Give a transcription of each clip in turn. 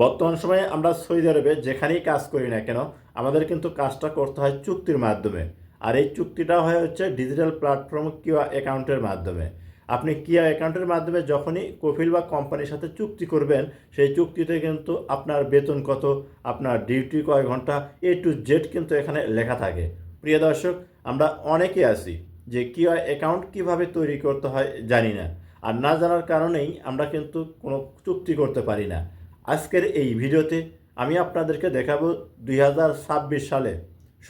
বর্তমান সময়ে আমরা সৌদি আরবে যেখানেই কাজ করি না কেন, আমাদের কিন্তু কাজটা করতে হয় চুক্তির মাধ্যমে। আর এই চুক্তিটা হয় হচ্ছে ডিজিটাল প্ল্যাটফর্ম কিউআ অ্যাকাউন্টের মাধ্যমে। আপনি কিয়া অ্যাকাউন্টের মাধ্যমে যখনই কফিল বা কোম্পানির সাথে চুক্তি করবেন, সেই চুক্তিতে কিন্তু আপনার বেতন কত, আপনার ডিউটি কয় ঘণ্টা এ টু জেড কিন্তু এখানে লেখা থাকে। প্রিয় দর্শক, আমরা অনেকে আছি যে কিয়া অ্যাকাউন্ট কীভাবে তৈরি করতে হয় জানি না। আর না জানার কারণেই আমরা কিন্তু কোনো চুক্তি করতে পারি না। আজকের এই ভিডিওতে আমি আপনাদেরকে দেখাবো দুই হাজার ছাব্বিশ সালে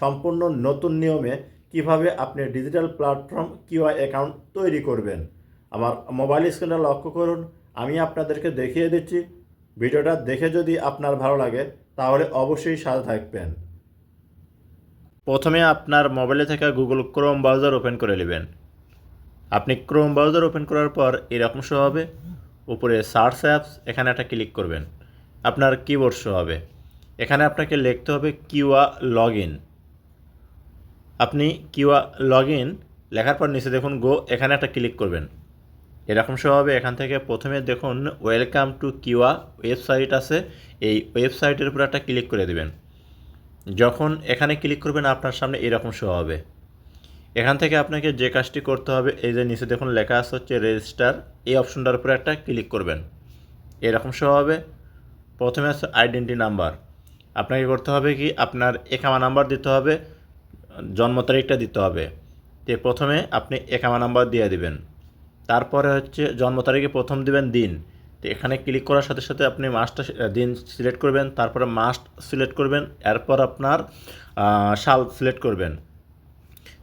সম্পূর্ণ নতুন নিয়মে কীভাবে আপনি ডিজিটাল প্ল্যাটফর্ম কিউআই অ্যাকাউন্ট তৈরি করবেন। আমার মোবাইল স্ক্রিনে লক্ষ্য করুন, আমি আপনাদেরকে দেখিয়ে দিচ্ছি। ভিডিওটা দেখে যদি আপনার ভালো লাগে, তাহলে অবশ্যই সাথে থাকবেন। প্রথমে আপনার মোবাইলে থাকা গুগল ক্রোম ব্রাউজার ওপেন করে নেবেন। আপনি ক্রোম ব্রাউজার ওপেন করার পর এরকম শো হবে। উপরে সার্চ অ্যাপস, এখানে একটা ক্লিক করবেন। আপনার কিবোর্ড শো হবে? এখানে আপনাকে লিখতে হবে কিউআ লগ ইন আপনি কিউআ লগ ইন লেখার পর নিচে দেখুন গো, এখানে একটা ক্লিক করবেন। এরকম শো হবে। এখান থেকে প্রথমে দেখুন ওয়েলকাম টু কিউআ ওয়েবসাইট আছে। এই ওয়েবসাইটের উপর একটা ক্লিক করে দেবেন। যখন এখানে ক্লিক করবেন, আপনার সামনে এরকম শো হবে। এখান থেকে আপনাকে যে কাজটি করতে হবে, এই যে নিচে দেখুন লেখা আছে হচ্ছে রেজিস্টার। এই অপশনটার উপরে একটা ক্লিক করবেন। এরকম শো হবে। প্রথমে আছে আইডেন্টি নাম্বার আপনাকে করতে হবে কি? আপনার একামা নাম্বার দিতে হবে, জন্ম তারিখটা দিতে হবে। তো প্রথমে আপনি একামা নাম্বার দিয়ে দিবেন। তারপরে হচ্ছে জন্ম তারিখে প্রথম দিবেন দিন। তো এখানে ক্লিক করার সাথে সাথে আপনি মাসটা দিন সিলেক্ট করবেন, তারপরে মাস সিলেক্ট করবেন, এরপর আপনার সাল সিলেক্ট করবেন।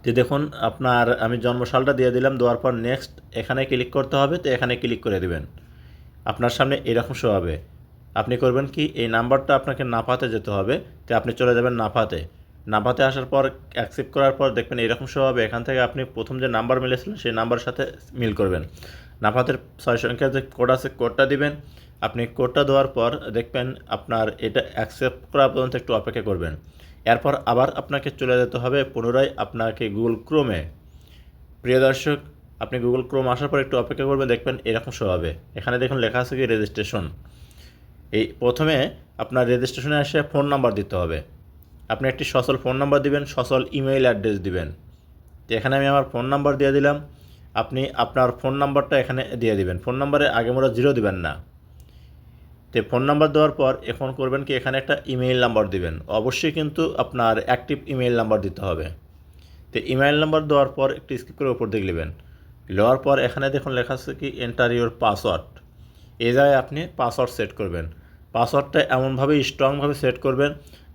তো দেখুন, আপনার আমি জন্মসালটা দিয়ে দিলাম, দেওয়ার পর নেক্সট এখানে ক্লিক করতে হবে, তো এখানে ক্লিক করে দিবেন। আপনার সামনে এরকম শো হবে। আপনি করবেন কি, এই নাম্বারটা আপনাকে নাফাতে যেতে হবে, তো আপনি চলে যাবেন নাফাতে। নাফাতে আসার পর অ্যাকসেপ্ট করার পর দেখবেন এরকম শো হবে, এখান থেকে আপনি প্রথম যে নাম্বার মিলেছিলেন, সেই নাম্বারের সাথে মিল করবেন। নাফাতের ছয় সংখ্যার যে কোড আছে কোডটা দিবেন। আপনি কোডটা দেওয়ার পর দেখবেন আপনার এটা অ্যাকসেপ্ট করা পর্যন্ত একটু অপেক্ষা করবেন। এরপর আবার আপনাকে চলে যেতে হবে পুনরায় আপনাকে গুগল ক্রোমে প্রিয় দর্শক, আপনি গুগল ক্রোম আসার পর একটু অপেক্ষা করবেন, দেখবেন এরকম শো হবে। এখানে দেখুন লেখা আছে কি রেজিস্ট্রেশন এই প্রথমে আপনার রেজিস্ট্রেশনে এসে ফোন নাম্বার দিতে হবে। আপনি একটি সচল ফোন নাম্বার দিবেন, সচল ইমেইল অ্যাড্রেস দিবেন। তো এখানে আমি আমার ফোন নাম্বার দিয়ে দিলাম। আপনি আপনার ফোন নাম্বারটা এখানে দিয়ে দিবেন। ফোন নাম্বারে আগে মোড়া জিরো দিবেন না। তো ফোন নাম্বার দেওয়ার পর এখন করবেন কি, এখানে একটা ইমেইল নাম্বার দিবেন। অবশ্যই কিন্তু আপনার অ্যাক্টিভ ইমেইল নাম্বার দিতে হবে। তো ইমেইল নাম্বার দেওয়ার পর একটি স্কিপ করে উপর দিকে নেবেন। নেওয়ার পর এখানে দেখুন লেখা আছে কি এন্টার ইউর পাসওয়ার্ড এই জায়গায় আপনি পাসওয়ার্ড সেট করবেন। পাসওয়ার্ডটা এমনভাবে স্ট্রংভাবে সেট করবেন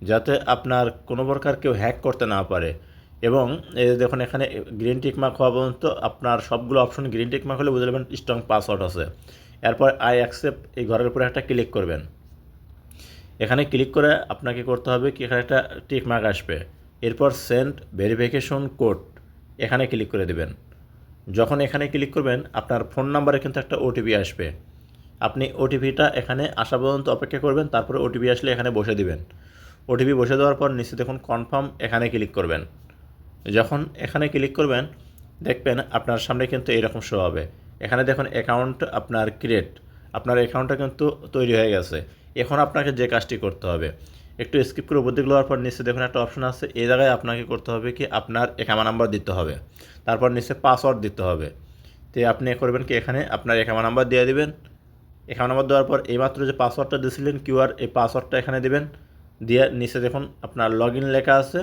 যাতে আপনার কোনো প্রকার কেউ হ্যাক করতে না পারে। এবং এই দেখুন, এখানে গ্রিন টিক মার্ক হওয়া পর্যন্ত আপনার সবগুলো অপশন গ্রিন টিক মার্ক হলে বুঝে নেবেন স্ট্রং পাসওয়ার্ড আছে। এরপর আই অ্যাকসেপ্ট এই ঘরের উপরে একটা ক্লিক করবেন। এখানে ক্লিক করে আপনাকে করতে হবে কি, এখানে একটা টিক মার্ক আসবে। এরপর সেন্ড ভেরিফিকেশন কোড এখানে ক্লিক করে দেবেন। যখন এখানে ক্লিক করবেন, আপনার ফোন নাম্বারে কিন্তু একটা ওটিপি আসবে। আপনি ওটিপিটা এখানে আসা পর্যন্ত অপেক্ষা করবেন, তারপরে ওটিপি আসলে এখানে বসে দিবেন। ওটিপি বসে দেওয়ার পর নিচে দেখুন কনফার্ম এখানে ক্লিক করবেন। যখন এখানে ক্লিক করবেন, দেখবেন আপনার সামনে কিন্তু এরকম শো হবে। এখানে দেখুন অ্যাকাউন্ট আপনার ক্রিয়েট আপনার অ্যাকাউন্টটা কিন্তু তৈরি হয়ে গেছে। এখন আপনাকে যে কাজটি করতে হবে, একটু স্কিপ করে উপর দিকে যাওয়ার পর নিচে দেখুন একটা অপশন আছে, এই জায়গায় আপনাকে করতে হবে কি আপনার একামা নাম্বার দিতে হবে। তারপর নিচে পাসওয়ার্ড দিতে হবে। তো আপনি করবেন কি, এখানে আপনার একামা নাম্বার দিয়ে দিবেন। একামা নাম্বার দেওয়ার পর এইমাত্র যে পাসওয়ার্ডটা দিয়েছিলেন কিউআর এই পাসওয়ার্ডটা এখানে দেবেন। দিয়ে নিচে দেখুন, আপনার লগ লেখা আছে।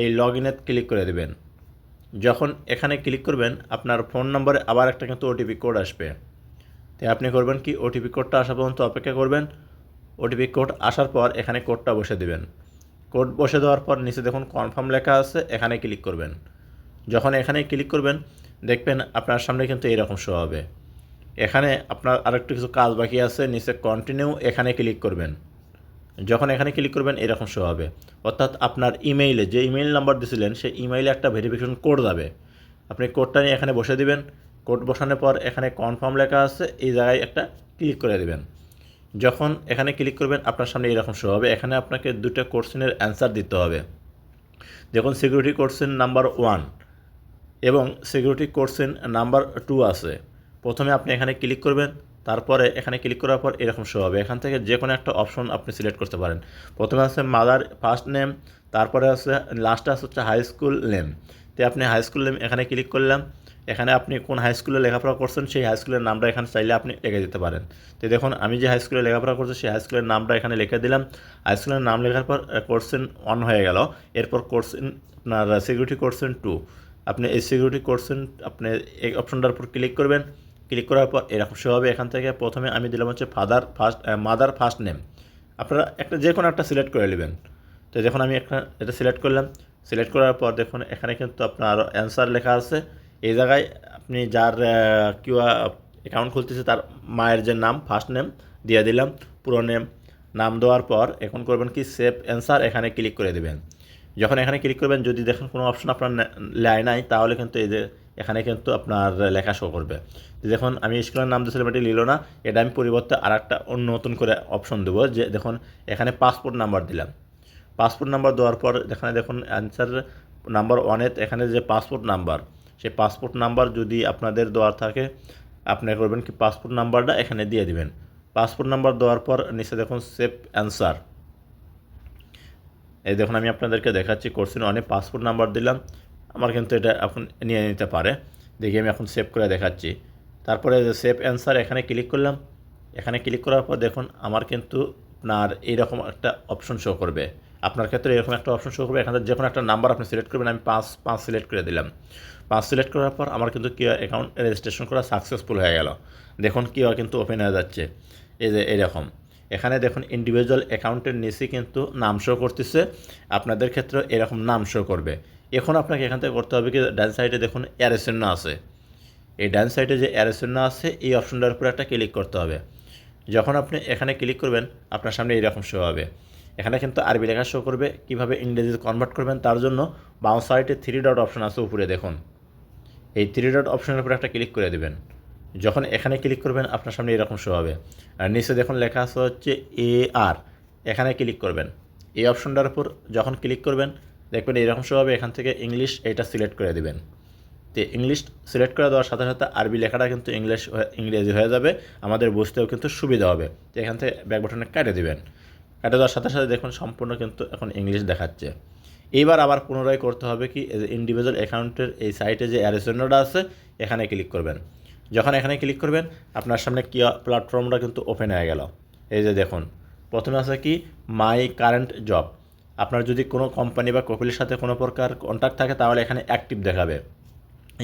এই লগ ইনে ক্লিক করে দেবেন। যখন এখানে ক্লিক করবেন, আপনার ফোন নম্বরে আবার একটা কিন্তু ওটিপি কোড আসবে। তাই আপনি করবেন কি ওটিপি কোডটা আসা পর্যন্ত অপেক্ষা করবেন। ওটিপি কোড আসার পর এখানে কোডটা বসে দেবেন। কোড বসে দেওয়ার পর নিচে দেখুন, কনফার্ম লেখা আছে, এখানে ক্লিক করবেন। যখন এখানে ক্লিক করবেন, দেখবেন আপনার সামনে কিন্তু এরকম শো হবে। এখানে আপনার আরেকটু কিছু কাজ বাকি আছে, নিচে কন্টিনিউ এখানে ক্লিক করবেন। যখন এখানে ক্লিক করবেন, এরকম শো হবে। অর্থাৎ আপনার ইমেইলে যে ইমেইল নাম্বার দিয়েছিলেন সেই ইমেইলে একটা ভেরিফিকেশন কোড যাবে। আপনি কোডটা নিয়ে এখানে বসে দিবেন। কোড বসানোর পর এখানে কনফার্ম লেখা আছে, এই জায়গায় একটা ক্লিক করে দেবেন। যখন এখানে ক্লিক করবেন, আপনার সামনে এরকম শো হবে। এখানে আপনাকে দুটো কোশ্চেনের অ্যান্সার দিতে হবে। দেখুন সিকিউরিটি কোশ্চেন নাম্বার ওয়ান এবং সিকিউরিটি কোশ্চেন নাম্বার টু আছে। প্রথমে আপনি এখানে ক্লিক করবেন, তারপরে এখানে ক্লিক করার পর এরকম শো হবে। এখান থেকে যে কোনো একটা অপশন আপনি সিলেক্ট করতে পারেন। প্রথমে আছে মাদার ফার্স্ট নেম তারপরে আছে লাস্টে আছে হচ্ছে হাই স্কুল নেম তো আপনি হাই স্কুল নেম এখানে ক্লিক করলাম এখানে আপনি কোন হাই স্কুলে লেখাপড়া করছেন, সেই হাই স্কুলের নামটা এখানে চাইলে আপনি লিখে দিতে পারেন। তো দেখুন, আমি যে হাই স্কুলে লেখাপড়া করছি, সেই হাই স্কুলের নামটা এখানে লিখে দিলাম। হাই স্কুলের নাম লেখার পর কোর্সেন অন হয়ে গেল। এরপর কোর্সেন আপনার সিকিউরিটি কোর্সেন টু আপনি এই সিকিউরিটি কোর্সেন আপনি এই অপশনটার উপর ক্লিক করবেন। ক্লিক করার পর এরকম হবে এখান থেকে প্রথমে আমি দিলাম হচ্ছে father first mother first name আপনারা একটা যে কোনো একটা সিলেক্ট করে নেবেন। তো যখন আমি একটা এটা সিলেক্ট করলাম সিলেক্ট করার পর দেখুন এখানে কিন্তু আপনার আরও অ্যান্সার লেখা আছে। এই জায়গায় আপনি যার কিউ অ্যাকাউন্ট খুলতেছে তার মায়ের যে নাম ফার্স্ট নেম দিয়ে দিলাম, পুরো নেম নাম দেওয়ার পর এখন করবেন কি সেভ অ্যান্সার এখানে ক্লিক করে দেবেন। যখন এখানে ক্লিক করবেন, যদি দেখেন কোনো অপশন আপনার লেয় নাই, তাহলে কিন্তু এই যে এখানে কিন্তু আপনার লেখা শো করবে। দেখুন, আমি স্কুলের নাম দিয়েছিলাম এটি নিল না, এটা আমি পরিবর্তে আর একটা অন্য নতুন করে অপশন দেবো যে দেখুন, এখানে পাসপোর্ট নাম্বার দিলাম। পাসপোর্ট নাম্বার দেওয়ার পর এখানে দেখুন অ্যান্সার নাম্বার ওয়ানে এখানে যে পাসপোর্ট নাম্বার সেই পাসপোর্ট নাম্বার যদি আপনাদের দেওয়ার থাকে, আপনি করবেন কি পাসপোর্ট নাম্বারটা এখানে দিয়ে দিবেন। পাসপোর্ট নাম্বার দেওয়ার পর নিচে দেখুন সেভ অ্যান্সার এই দেখুন, আমি আপনাদেরকে দেখাচ্ছি কোর্সিন অনেক পাসপোর্ট নাম্বার দিলাম। আমার কিন্তু এটা এখন নিয়ে নিতে পারে। দেখি আমি এখন সেভ করে দেখাচ্ছি। তারপরে সেভ অ্যান্সার এখানে ক্লিক করলাম। এখানে ক্লিক করার পর দেখুন, আমার কিন্তু আপনার এইরকম একটা অপশন শো করবে। আপনার ক্ষেত্রে এরকম একটা অপশন শো করবে। এখানে যে কোনো একটা নাম্বার আপনি সিলেক্ট করবেন, আমি পাঁচ পাঁচ সিলেক্ট করে দিলাম। পাঁচ সিলেক্ট করার পর আমার কিন্তু কি অ্যাকাউন্ট রেজিস্ট্রেশন করা সাকসেসফুল হয়ে গেল। দেখুন কি কিন্তু ওপেন হয়ে যাচ্ছে। এই যে এরকম। এখানে দেখুন ইন্ডিভিজুয়াল অ্যাকাউন্টের নিচে কিন্তু নাম শো করতেছে। আপনাদের ক্ষেত্রে এরকম নাম শো করবে। এখন আপনাকে এখান থেকে করতে হবে কি, ডান সাইডে দেখুন অ্যারেসেন্না আছে। এই ডান সাইডে যে অ্যারেসেন্না আছে, এই অপশনটার উপরে একটা ক্লিক করতে হবে। যখন আপনি এখানে ক্লিক করবেন, আপনার সামনে এইরকম শো হবে। এখানে কিন্তু আরবি লেখা শো করবে, কীভাবে ইংরেজিতে কনভার্ট করবেন তার জন্য বাম সাইডে থ্রি ডট অপশন আছে উপরে দেখুন। এই থ্রি ডট অপশনের উপরে একটা ক্লিক করে দেবেন। যখন এখানে ক্লিক করবেন, আপনার সামনে এরকম শো হবে। আর নিচে দেখুন লেখা আছে হচ্ছে এ আর এখানে ক্লিক করবেন। এই অপশনটার উপর যখন ক্লিক করবেন দেখবেন এরকম হবে এখান থেকে ইংলিশ এটা সিলেক্ট করে দেবেন। তো ইংলিশ সিলেক্ট করে দেওয়ার সাথে সাথে আরবি লেখাটা কিন্তু ইংলিশ ইংরেজি হয়ে যাবে, আমাদের বুঝতেও কিন্তু সুবিধা হবে। তো এখান থেকে ব্যাক বাটনে কেটে দেবেন। কেটে দেওয়ার সাথে সাথে দেখুন সম্পূর্ণ কিন্তু এখন ইংলিশ দেখাচ্ছে। এইবার আবার পুনরায় করতে হবে কি ইন্ডিভিজুয়াল অ্যাকাউন্টের এই সাইটে যে অ্যারেসেন্ডটা আছে, এখানে ক্লিক করবেন। যখন এখানে ক্লিক করবেন, আপনার সামনে কি প্ল্যাটফর্মটা কিন্তু ওপেন হয়ে গেল। এই যে দেখুন, প্রথমে আছে কি মাই কারেন্ট জব আপনার যদি কোনো কোম্পানি বা কপিলের সাথে কোনো প্রকার কন্ট্যাক্ট থাকে, তাহলে এখানে অ্যাক্টিভ দেখাবে।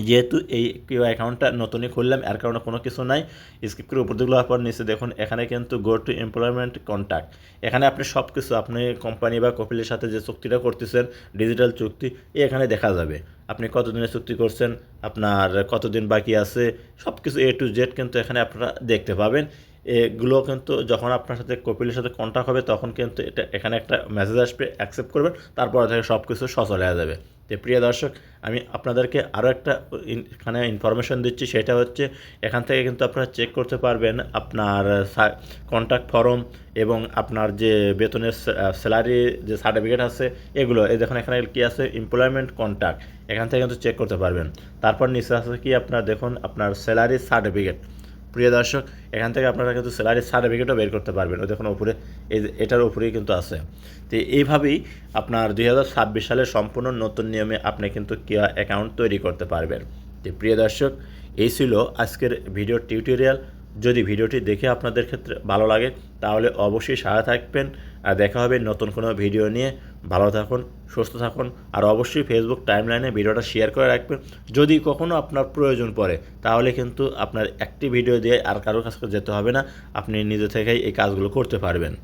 যেহেতু এই কিউ অ্যাকাউন্টটা নতুনই খুললাম, এর কারণে কোনো কিছু নাই। স্কিপ করে উপর দিকে পর নিচে দেখুন, এখানে কিন্তু গো টু এমপ্লয়মেন্ট কন্ট্যাক্ট এখানে আপনি সব কিছু আপনি কোম্পানি বা কপিলের সাথে যে চুক্তিটা করতেছেন ডিজিটাল চুক্তি এখানে দেখা যাবে। আপনি কতদিনের চুক্তি করছেন, আপনার কতদিন বাকি আছে সব কিছু এ টু জেড কিন্তু এখানে আপনারা দেখতে পাবেন। এগুলো কিন্তু যখন আপনার সাথে কপিলের সাথে কন্ট্যাক্ট হবে, তখন কিন্তু এটা এখানে একটা মেসেজ আসবে অ্যাকসেপ্ট করবেন, তারপর থেকে সব কিছু সচল হয়ে যাবে। তো প্রিয় দর্শক, আমি আপনাদেরকে আরও একটা এখানে ইনফরমেশন দিচ্ছি, সেটা হচ্ছে এখান থেকে কিন্তু আপনারা চেক করতে পারবেন আপনার কন্ট্যাক্ট ফর্ম এবং আপনার যে বেতনের স্যালারি যে সার্টিফিকেট আছে, এগুলো। এই দেখুন, এখানে কী আছে? এমপ্লয়মেন্ট কন্ট্যাক্ট এখান থেকে কিন্তু চেক করতে পারবেন। তারপর নিচে আছে কি? আপনার দেখুন, আপনার স্যালারি সার্টিফিকেট প্রিয় দর্শক, এখান থেকে আপনারা কিন্তু স্যালারি সার্টিফিকেটও বের করতে পারবেন। ওই দেখুন উপরে এটার উপরেই কিন্তু আছে। তো এইভাবেই আপনার দুই সালের সম্পূর্ণ নতুন নিয়মে আপনি কিন্তু কেয়া অ্যাকাউন্ট তৈরি করতে পারবেন। তো প্রিয় দর্শক, এই ছিল আজকের ভিডিও টিউটোরিয়াল যদি ভিডিওটি দেখে আপনাদের ক্ষেত্রে ভালো লাগে, তাহলে অবশ্যই সারা থাকবেন। আর দেখা হবে নতুন কোনো ভিডিও নিয়ে। ভালো থাকুন, সুস্থ থাকুন, আর অবশ্যই ফেসবুক টাইমলাইনে ভিডিওটা শেয়ার করে রাখবেন। যদি কখনও আপনার প্রয়োজন পড়ে, তাহলে কিন্তু আপনার একটি ভিডিও দিয়ে আর কারোর কাছে যেতে হবে না। আপনি নিজে থেকেই এই কাজগুলো করতে পারবেন।